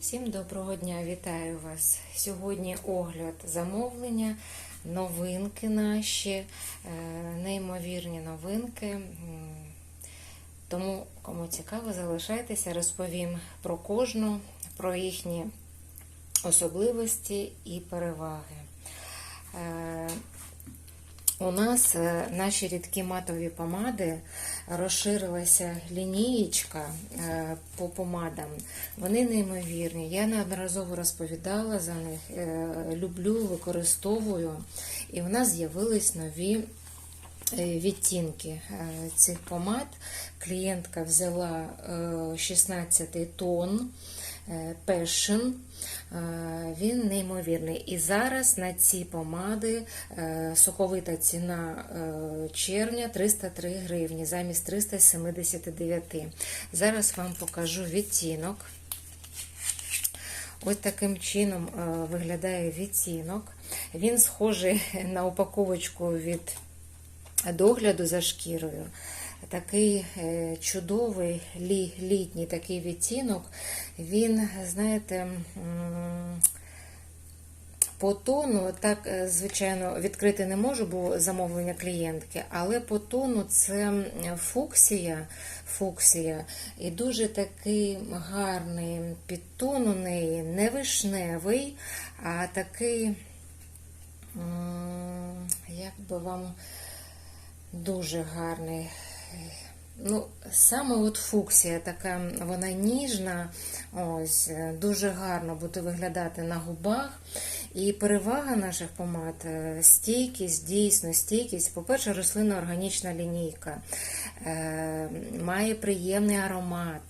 Всім доброго дня, вітаю вас. Сьогодні огляд замовлення, новинки наші, е, неймовірні новинки. Тому, кому цікаво, залишайтеся, розповім про кожну, про їхні особливості і переваги. У нас е, наші рідкі матові помади розширилася лінієчка е, по помадам. Вони неймовірні. Я неодноразово розповідала за них, е, люблю, використовую. І у нас з'явились нові відтінки цих помад. Клієнтка взяла е, 16 тон. е, Passion. Е, Він неймовірний. І зараз на ці помади е, соковита ціна е, червня 303 гривні замість 379. Зараз вам покажу відтінок. Ось таким чином е, виглядає відтінок. Він схожий на упаковочку від догляду за шкірою. Такий е, чудовий лі, літній такий відтінок. Він, знаєте, по тону, так, е, звичайно, відкрити не можу, бо замовлення клієнтки, але по тону це фуксія, фуксія і дуже такий гарний підтон у неї, не вишневий, а такий, як би вам дуже гарний. Ну, саме от фуксія така, вона ніжна, ось, дуже гарно буде виглядати на губах. І перевага наших помад е, стійкість, дійсно стійкість. По-перше, рослинна органічна лінійка, е, має приємний аромат.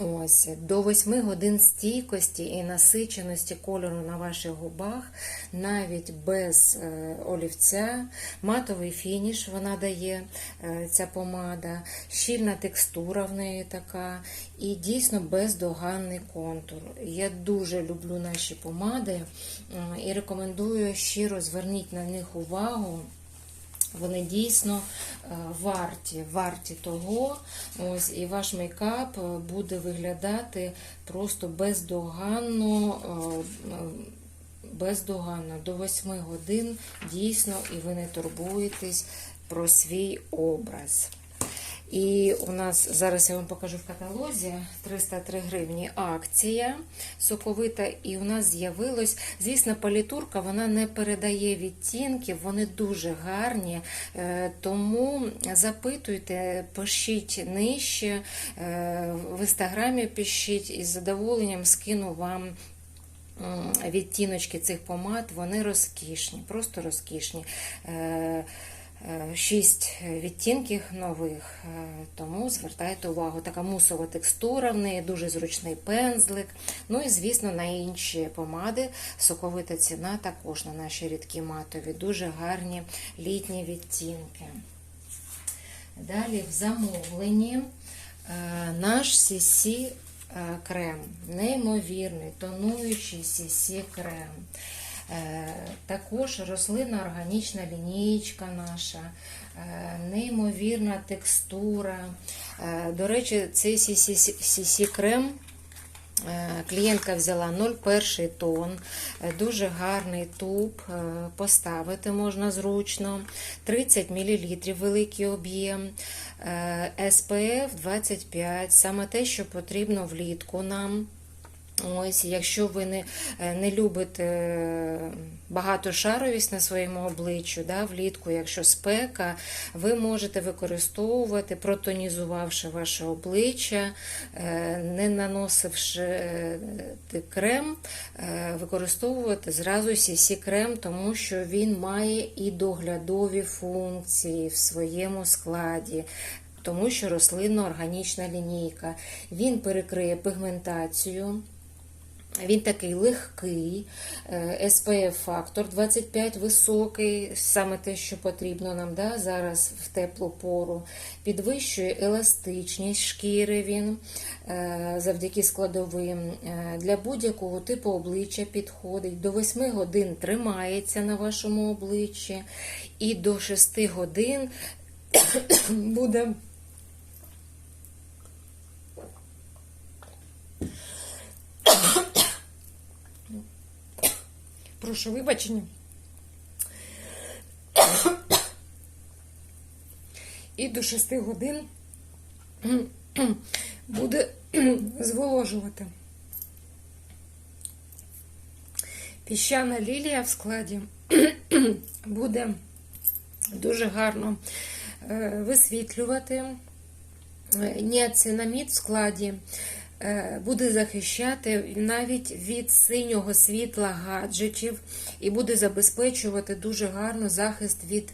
Ось до 8 годин стійкості і насиченості кольору на ваших губах, навіть без е, олівця, матовий фініш вона дає е, ця помада, щільна текстура в неї така, і дійсно бездоганний контур. Я дуже люблю наші помади і рекомендую щиро зверніть на них увагу. Вони дійсно е, варті, варті того. Ось, і ваш мейкап е, буде виглядати просто бездоганно, е, бездоганно до 8 годин дійсно, і ви не турбуєтесь про свій образ. І у нас зараз я вам покажу в каталозі 303 гривні акція соковита, і у нас з'явилось, звісно, палітурка вона не передає відтінків, вони дуже гарні. е, Тому запитуйте, пишіть нижче, е, в інстаграмі пишіть і з задоволенням скину вам. Відтіночки цих помад, вони розкішні, просто розкішні. Е, Е, Шість відтінків нових, е, тому звертайте увагу. Така мусова текстура в неї, дуже зручний пензлик. Ну і, звісно, на інші помади соковита ціна також на наші рідкі матові. Дуже гарні літні відтінки. Далі в замовленні е, наш CC крем, неймовірний, тонуючий CC крем. Е, Також рослинна органічна лінійка наша, е, неймовірна текстура. Е, До речі, цей CC крем клієнтка взяла 0,1 тон, дуже гарний туб, поставити можна зручно, 30 мл великий об'єм, SPF 25, саме те, що потрібно влітку нам. Ось, якщо ви не, е, не любите е, багатошаровість на своєму обличчю, да, влітку, якщо спека, ви можете використовувати, протонізувавши ваше обличчя, е, не наносивши крем, використовувати зразу CC крем, тому що він має і доглядові функції в своєму складі. Тому що рослинно-органічна лінійка. Він перекриє пігментацію. Він такий легкий, SPF-фактор 25 високий, саме те, що потрібно нам да, зараз в теплу пору. Підвищує еластичність шкіри він е, завдяки складовим. Е, Для будь-якого типу обличчя підходить. До 8 годин тримається на вашому обличчі, і до 6 годин буде. Прошу вибачення. І до 6 годин буде зволожувати. Піщана лілія в складі буде дуже гарно е, висвітлювати. Е, Ніацинамід в складі буде захищати навіть від синього світла гаджетів і буде забезпечувати дуже гарно захист від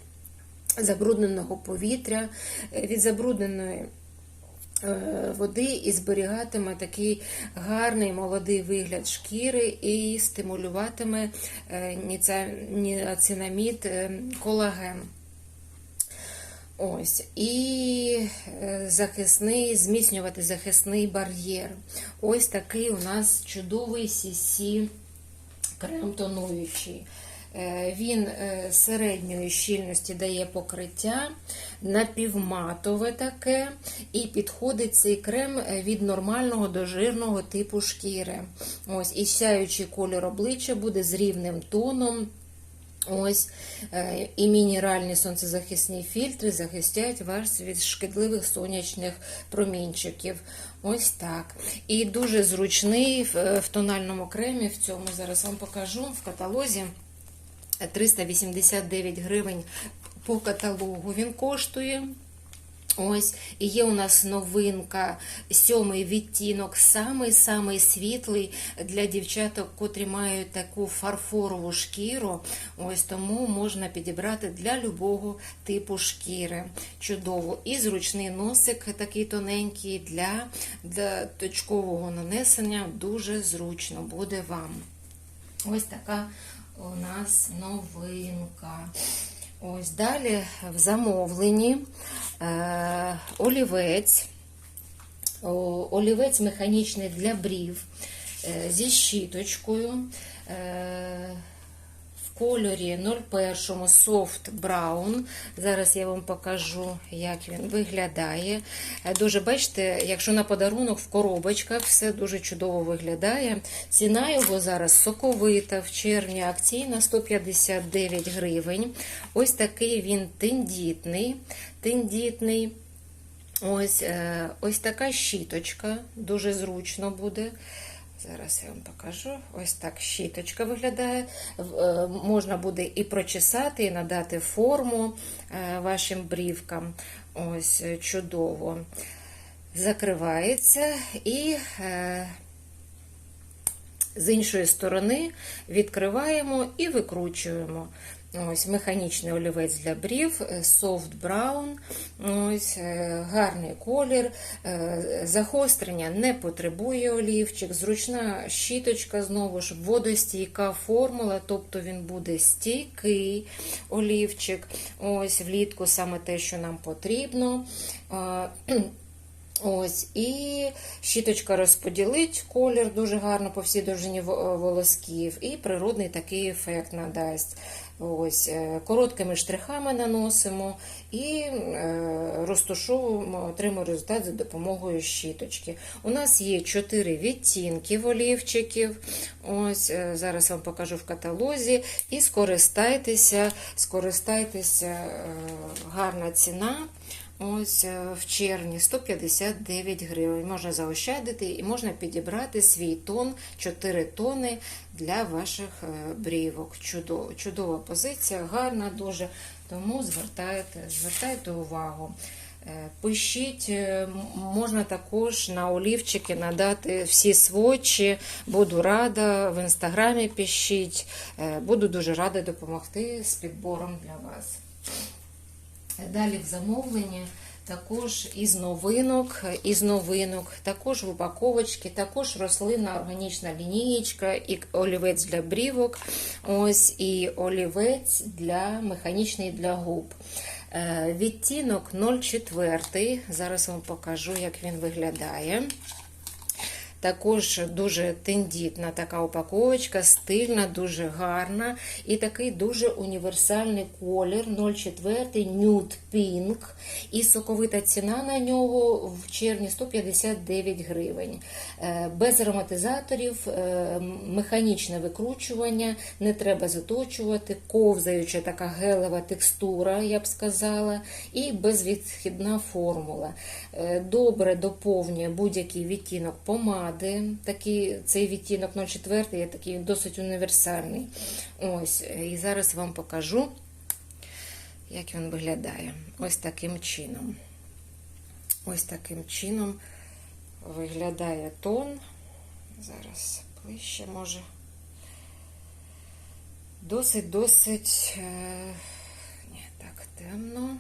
забрудненого повітря, е, від забрудненої е, води і зберігатиме такий гарний молодий вигляд шкіри і стимулюватиме е, е, колаген. Ось, і е, захисний, зміцнювати захисний бар'єр. Ось такий у нас чудовий CC крем тонуючий. Е, Він е, середньої щільності дає покриття, напівматове таке, і підходить цей крем від нормального до жирного типу шкіри. Ось, і сяючий колір обличчя буде з рівним тоном. Ось е, і мінеральні сонцезахисні фільтри захистять вас від шкідливих сонячних промінчиків. Ось так. І дуже зручний в, е, в тональному кремі. В цьому зараз вам покажу в каталозі. 389 гривень по каталогу він коштує. Ось, і є у нас новинка, сьомий відтінок, самий-самий світлий для дівчаток, котрі мають таку фарфорову шкіру. Ось тому можна підібрати для любого типу шкіри. Чудово. І зручний носик такий тоненький для, для точкового нанесення. Дуже зручно буде вам. Ось така у нас новинка. Ось далі в замовленні е, олівець, О, олівець механічний для брів е, зі щіточкою. Е, кольорі 01 Soft Brown. Зараз я вам покажу, як він виглядає. Е, Дуже бачите, якщо на подарунок в коробочках все дуже чудово виглядає. Ціна його зараз соковита, в червні акційна 159 гривень. Ось такий він тендітний. тендітний. Ось, е, ось така щіточка, дуже зручно буде. Зараз я вам покажу. Ось так щіточка виглядає. Е, Можна буде і прочесати, і надати форму е, вашим брівкам. Ось е, чудово. Закривається і з іншої сторони відкриваємо і викручуємо. Ось механічний олівець для брів, е, soft brown, ось е, гарний колір, е, загострення не потребує олівчик, зручна щіточка, знову ж водостійка формула, тобто він буде стійкий олівчик. Ось влітку саме те, що нам потрібно. Е, Ось, і щіточка розподілить колір дуже гарно по всій довжині волосків, і природний такий ефект надасть. Ось, е, короткими штрихами наносимо і е, розташовуємо, отримуємо результат за допомогою щіточки. У нас є 4 відтінки олівчиків. Ось, е, зараз вам покажу в каталозі. І скористайтеся, скористайтеся, е, гарна ціна. Ось е, в червні 159 гривень. Можна заощадити і можна підібрати свій тон, 4 тони для ваших е, брівок. Чудова, чудова позиція, гарна дуже. Тому звертайте, звертайте увагу. Е, Пишіть, можна також на олівчики надати всі сводчі. Буду рада, в інстаграмі пишіть. Буду дуже рада допомогти з підбором для вас. Далі в замовленні також із новинок, із новинок, також в упаковочці, також рослинна органічна лінієчка, і олівець для брівок, ось і олівець для механічний для губ. Е, Відтінок 04. Зараз вам покажу, як він виглядає. Також дуже тендітна така упаковочка, стильна, дуже гарна. І такий дуже універсальний колір 04 Nude Pink. І соковита ціна на нього в червні 159 гривень. Е, Без ароматизаторів, е, механічне викручування, не треба заточувати, ковзаюча така гелева текстура, я б сказала, і безвідхідна формула. Е, Добре доповнює будь-який відтінок помади. Такий, цей відтінок 04 є такий досить універсальний. Ось, І зараз вам покажу, як він виглядає. Ось таким чином. Ось таким чином виглядає тон. Зараз ближче може. Досить-досить, е, ні, так, темно.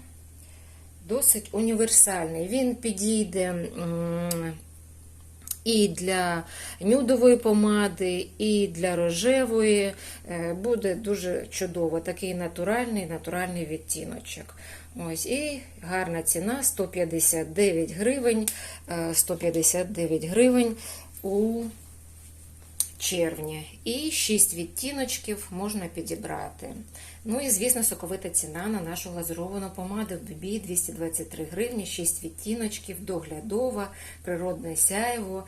Досить універсальний. Він підійде і для нюдової помади, і для рожевої. Е, Буде дуже чудово. Такий натуральний, натуральний відтіночок. Ось, і гарна ціна 159 гривень. е, 159 гривень у червні. І 6 відтіночків можна підібрати. Ну і, звісно, соковита ціна на нашу глазуровану помаду BB 223 гривні, 6 відтіночків, доглядова, природне сяйво.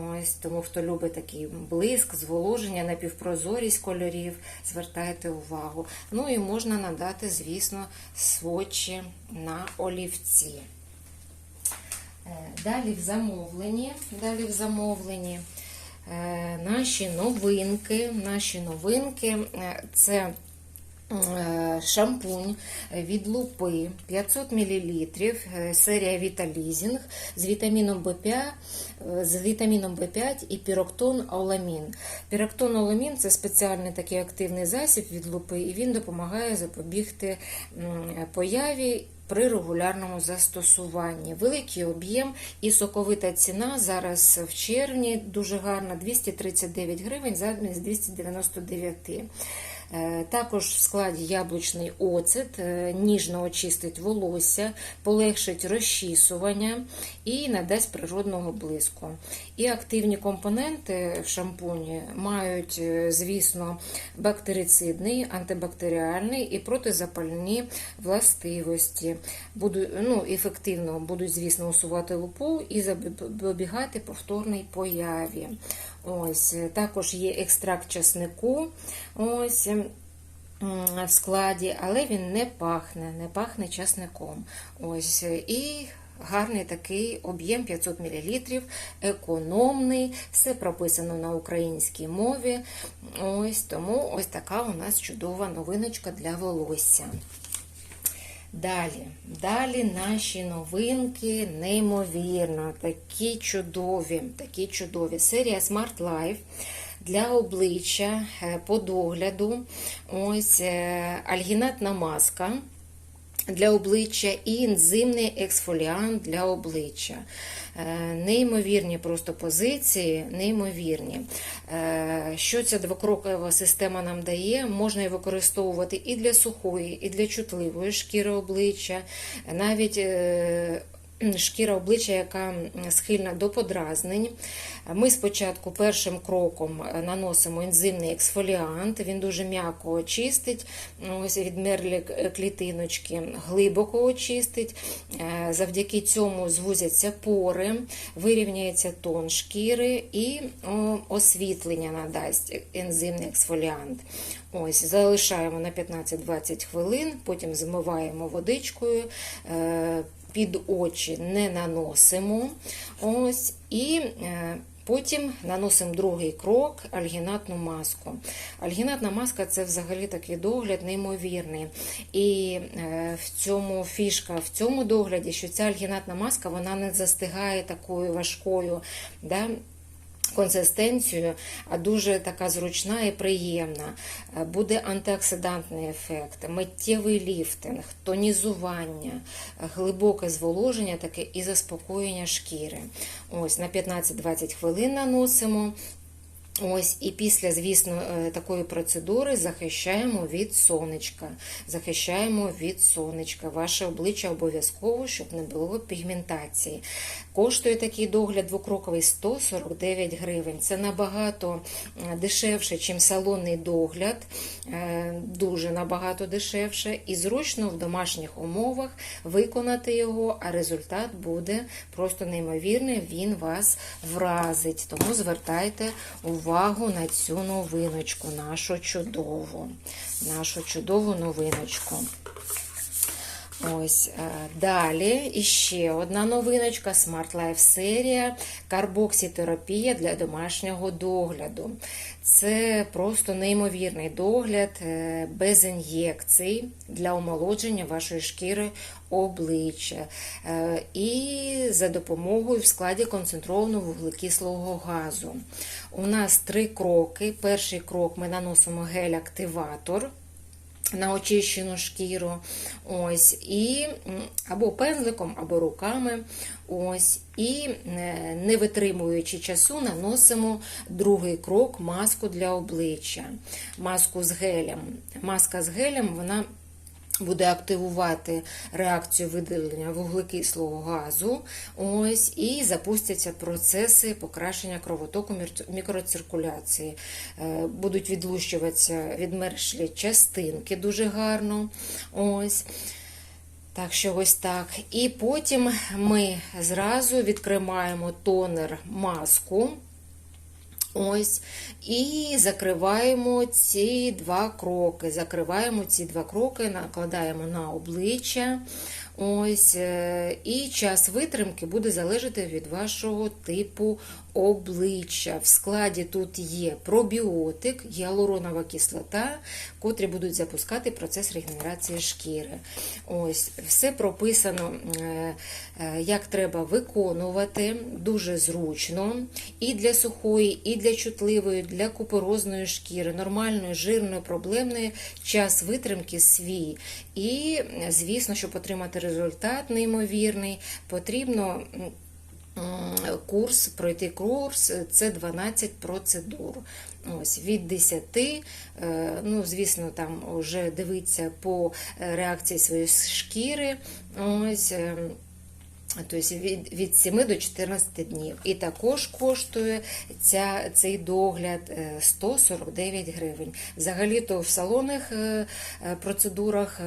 Ось, тому хто любить такий блиск, зволоження, напівпрозорість кольорів, звертайте увагу. Ну і можна надати, звісно, свочі на олівці. Е, Далі в замовленні, далі в замовленні наші новинки, наші новинки е, це е, шампунь від лупи 500 мл, е, серія Віталізінг з вітаміном В5, е, з вітаміном В5 і піроктон оламін. Піроктон оламін це спеціальний такий активний засіб від лупи, і він допомагає запобігти появі при регулярному застосуванні. Великий об'єм і соковита ціна зараз в червні дуже гарна 239 гривень замість 299. Е, Також в складі яблучний оцет, е, ніжно очистить волосся, полегшить розчісування і надасть природного блиску. І активні компоненти в шампуні мають, е, звісно, бактерицидний, антибактеріальний і протизапальні властивості. Буду, ну, ефективно будуть, звісно, усувати лупу і запобігати повторній появі. Ось, Також є екстракт часнику. Ось, в складі, але він не пахне, не пахне часником. Ось, і гарний такий об'єм 500 мл, економний, все прописано на українській мові. Ось, тому ось така у нас чудова новиночка для волосся. Далі, далі наші новинки, неймовірно, такі чудові, такі чудові. Серія Smart Life для обличчя е, по догляду. Ось е, альгінатна маска для обличчя і ензимний ексфоліант для обличчя. Е, Неймовірні просто позиції, неймовірні. Е, Що ця двокрокова система нам дає? Можна її використовувати і для сухої, і для чутливої шкіри обличчя, навіть е, шкіра обличчя, яка схильна до подразнень. Ми спочатку першим кроком наносимо ензимний ексфоліант, він дуже м'яко очистить, ось відмерлі клітиночки, глибоко очистить. Е, Завдяки цьому звузяться пори, вирівняється тон шкіри і освітлення надасть ензимний ексфоліант. Ось, Залишаємо на 15-20 хвилин, потім змиваємо водичкою. Під очі не наносимо. Ось, і е, Потім наносимо другий крок альгінатну маску. Альгінатна маска це взагалі такий догляд неймовірний. І е, в цьому фішка в цьому догляді, що ця альгінатна маска вона не застигає такою важкою. Да? Консистенцію, а дуже така зручна і приємна. Е, Буде антиоксидантний ефект, миттєвий ліфтинг, тонізування, е, глибоке зволоження таке і заспокоєння шкіри. Ось На 15-20 хвилин наносимо. Ось, і після, звісно, е, такої процедури захищаємо від сонечка. Захищаємо від сонечка. Ваше обличчя обов'язково, щоб не було пігментації. Коштує такий догляд двокроковий 149 гривень. Це набагато е, дешевше, ніж салонний догляд. Е, Дуже набагато дешевше. І зручно в домашніх умовах виконати його, а результат буде просто неймовірний. Він вас вразить. Тому звертайте увагу на цю новиночку, нашу чудову, нашу чудову новиночку. Ось е, далі іще одна новиночка Smart Life серія карбоксітерапія для домашнього догляду. Це просто неймовірний догляд е, без ін'єкцій для омолодження вашої шкіри обличчя. Е, І за допомогою в складі концентрованого вуглекислого газу. У нас три кроки. Перший крок ми наносимо гель-активатор на очищену шкіру. Ось, і Або пензликом, або руками. Ось, І е, не витримуючи часу, наносимо другий крок маску для обличчя. Маску з гелем. Маска з гелем вона буде активувати реакцію видалення вуглекислого газу, ось, і запустяться процеси покращення кровотоку мікроциркуляції. Е, будуть відлущуватися відмершлі частинки дуже гарно. ось. Так що ось так. І потім ми зразу відкриваємо тонер маску. Ось, І закриваємо ці два кроки. Закриваємо ці два кроки, накладаємо на обличчя. Ось, е, І час витримки буде залежати від вашого типу обличчя. В складі тут є пробіотик, гіалуронова кислота, котрі будуть запускати процес регенерації шкіри. Ось, Все прописано, е, е, як треба виконувати, дуже зручно. І для сухої, і для чутливої, для купорозної шкіри, нормальної, жирної, проблемної час витримки свій. І, звісно, щоб отримати результат неймовірний, потрібно курс, пройти курс це 12 процедур. Ось Від 10, е, ну, звісно, там вже дивиться по е, реакції своєї шкіри. Ось, ем, Тобто від від 7 до 14 днів. І також коштує ця, цей догляд 149 е, гривень. Взагалі-то в салонних е, е, процедурах,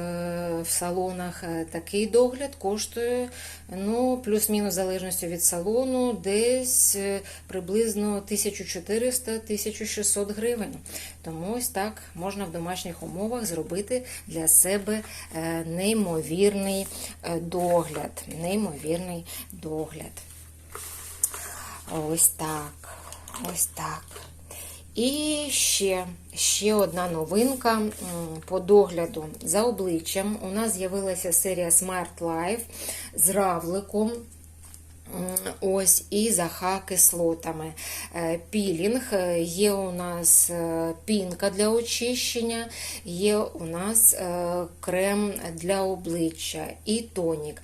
в салонах такий догляд коштує ну, плюс-мінус залежністю від салону, десь приблизно 1400-1600 гривень. Тому ось так можна в домашніх умовах зробити для себе неймовірний догляд. Неймовірний неймовірний догляд. Ось так. Ось так. І ще ще одна новинка по догляду за обличчям. У нас з'явилася серія Smart Life з равликом. Ось і за Х-кислотами. Е, пілінг, е, є у нас е, пінка для очищення, є у нас крем для обличчя і тонік.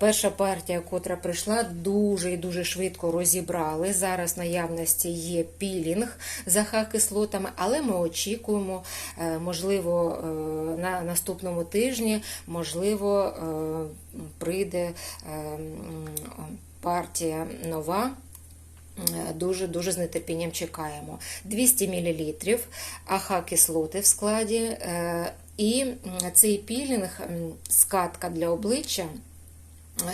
Перша партія, котра прийшла, дуже і дуже швидко розібрали. Зараз наявності є пілінг за Х-кислотами, але ми очікуємо, можливо, на наступному тижні, можливо, прийде партія нова. Дуже-дуже з нетерпінням чекаємо. 200 мл АХ-кислоти в складі, е, і цей пілінг, скатка для обличчя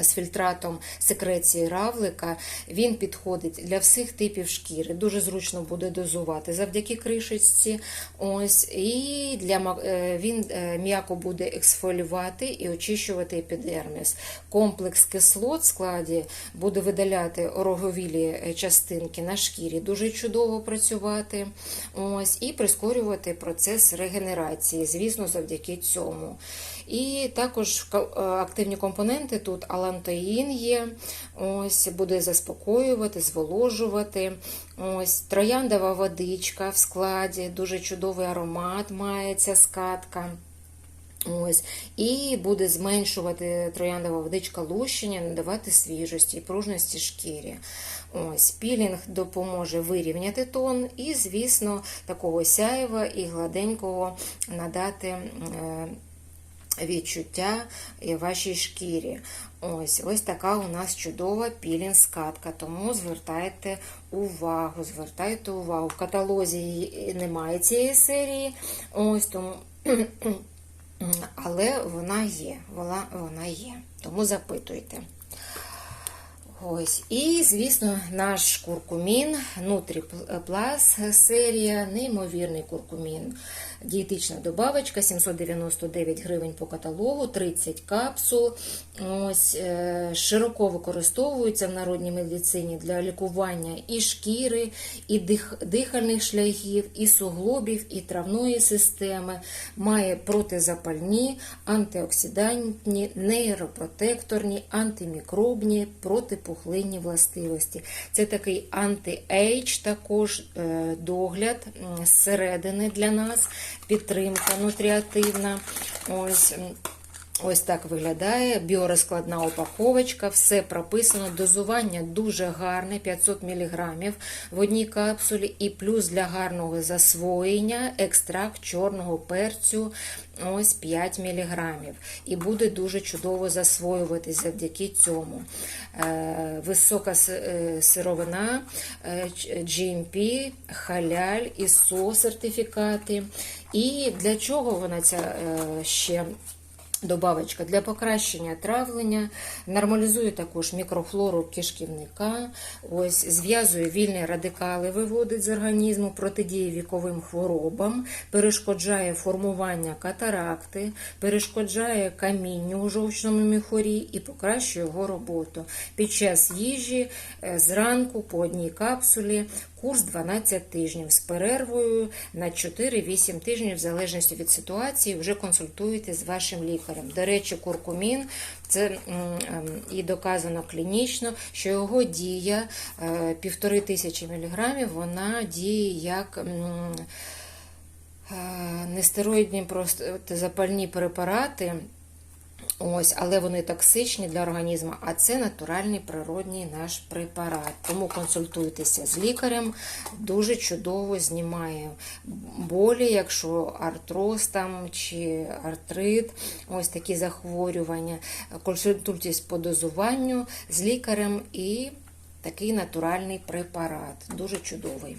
з фільтратом секреції равлика, він підходить для всіх типів шкіри. Дуже зручно буде дозувати завдяки кришечці. Ось, І для, е, він е, м'яко буде ексфолювати і очищувати епідерміс. Комплекс кислот в складі буде видаляти ороговілі частинки на шкірі, дуже чудово працювати. Ось, І прискорювати процес регенерації, звісно, завдяки цьому. І також е, активні компоненти тут алантоїн є, ось буде заспокоювати, зволожувати. Ось Трояндова водичка в складі, дуже чудовий аромат має ця скатка. Ось, і буде зменшувати трояндова водичка лущення, надавати свіжості і пружності шкірі. Ось, пілінг допоможе вирівняти тон і, звісно, такого сяєва і гладенького надати. Відчуття вашій шкірі. Ось ось така у нас чудова пілінг-скатка, тому звертайте увагу, звертайте увагу. В каталозі немає цієї серії, ось тому але вона є, вона, вона є. Тому запитуйте. Ось, І, звісно, наш куркумін, Нутріплас серія, неймовірний куркумін. Дієтична добавочка 799 гривень по каталогу, 30 капсул. Ось, е, Широко використовується в народній медицині для лікування і шкіри, і дих, дихальних шляхів, і суглобів, і травної системи. Має протизапальні, антиоксидантні, нейропротекторні, антимікробні, протипухлинні властивості. Це такий анти-ейдж, також е, догляд зсередини для нас підтримка нутріативна. Ось. Ось так виглядає біорозкладна упаковочка, все прописано. Дозування дуже гарне, 500 мг в одній капсулі, і плюс для гарного засвоєння екстракт чорного перцю ось 5 мг. І буде дуже чудово засвоюватись завдяки цьому. Е, висока е, сировина, е, GMP, халяль, ISO сертифікати. І для чого вона ця ще Добавочка для покращення травлення, нормалізує також мікрофлору кишківника, ось зв'язує вільні радикали, виводить з організму, протидіє віковим хворобам, перешкоджає формування катаракти, перешкоджає камінню у жовчному міхорі і покращує його роботу. Під час їжі е, зранку по одній капсулі Курс 12 тижнів з перервою на 4-8 тижнів, в залежності від ситуації, вже консультуєте з вашим лікарем. До речі, куркумін це ем, і доказано клінічно, що його дія е, півтори тисячі міліграмів, вона діє як. Е, нестероїдні просто запальні препарати Ось, Але вони токсичні для організму, а це натуральний природній наш препарат. Тому консультуйтеся з лікарем, дуже чудово знімає болі, якщо артроз там чи артрит, ось такі захворювання. Консультуйтесь по дозуванню з лікарем і такий натуральний препарат. Дуже чудовий.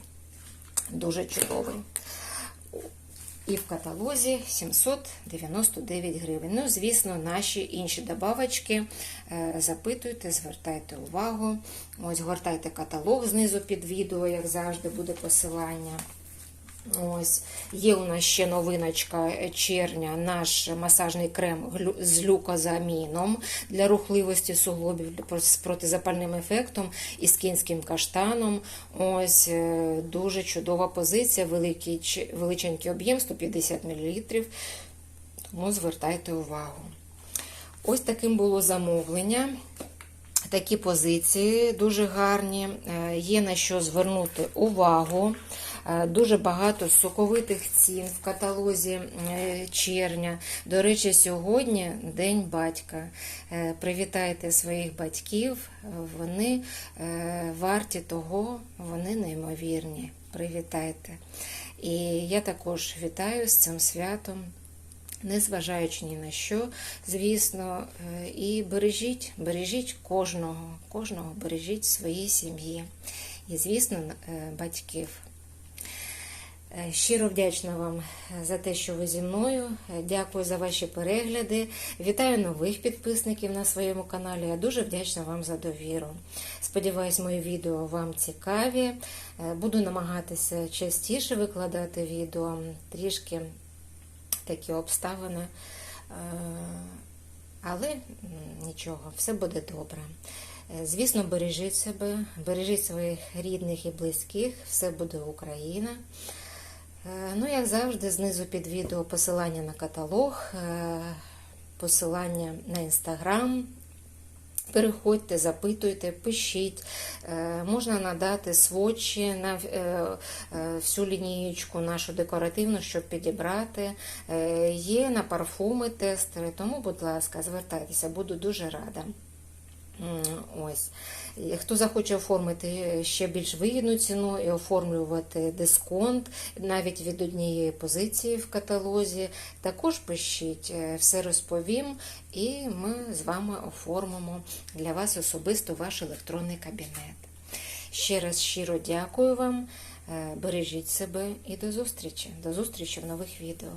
Дуже чудовий. І в каталозі 799 гривень. Ну, звісно, наші інші добавочки е, запитуйте, звертайте увагу. Ось, гортайте каталог знизу під відео, як завжди, буде посилання. Ось, Є у нас ще новиночка червня, наш масажний крем з глюкозаміном для рухливості суглобів з протизапальним ефектом і з кінським каштаном. Ось е, Дуже чудова позиція, великий, величенький об'єм 150 мл. Тому звертайте увагу. Ось таким було замовлення. Такі позиції дуже гарні, е, є на що звернути увагу. Е, дуже багато соковитих цін в каталозі е, червня. До речі, сьогодні День батька. Е, привітайте своїх батьків, вони варті того, вони неймовірні. Привітайте. І я також вітаю з цим святом. Незважаючи ні на що, звісно, і бережіть, бережіть кожного, кожного бережіть своїй сім'ї і, звісно, батьків. Е, щиро вдячна вам за те, що ви зі мною. Е, дякую за ваші перегляди. Вітаю нових підписників на своєму каналі. Я дуже вдячна вам за довіру. Сподіваюсь, мої відео вам цікаві. Е, буду намагатися частіше викладати відео, трішки такі обставини. Але нічого, все буде добре. Звісно, бережіть себе, бережіть своїх рідних і близьких, все буде Україна. Е, ну, як завжди, знизу під відео посилання на каталог, е, посилання на інстаграм, Переходьте, запитуйте, пишіть. Е, Можна надати сводчі на всю лінієчку нашу декоративну, щоб підібрати. Є на парфуми тестери, тому, будь ласка, звертайтеся, буду дуже рада. Ось. Хто захоче оформити ще більш вигідну ціну і оформлювати дисконт навіть від однієї позиції в каталозі, також пишіть, е, все розповім, і ми з вами оформимо для вас особисто ваш електронний кабінет. Ще раз щиро дякую вам, е, бережіть себе і до зустрічі. До зустрічі в нових відео.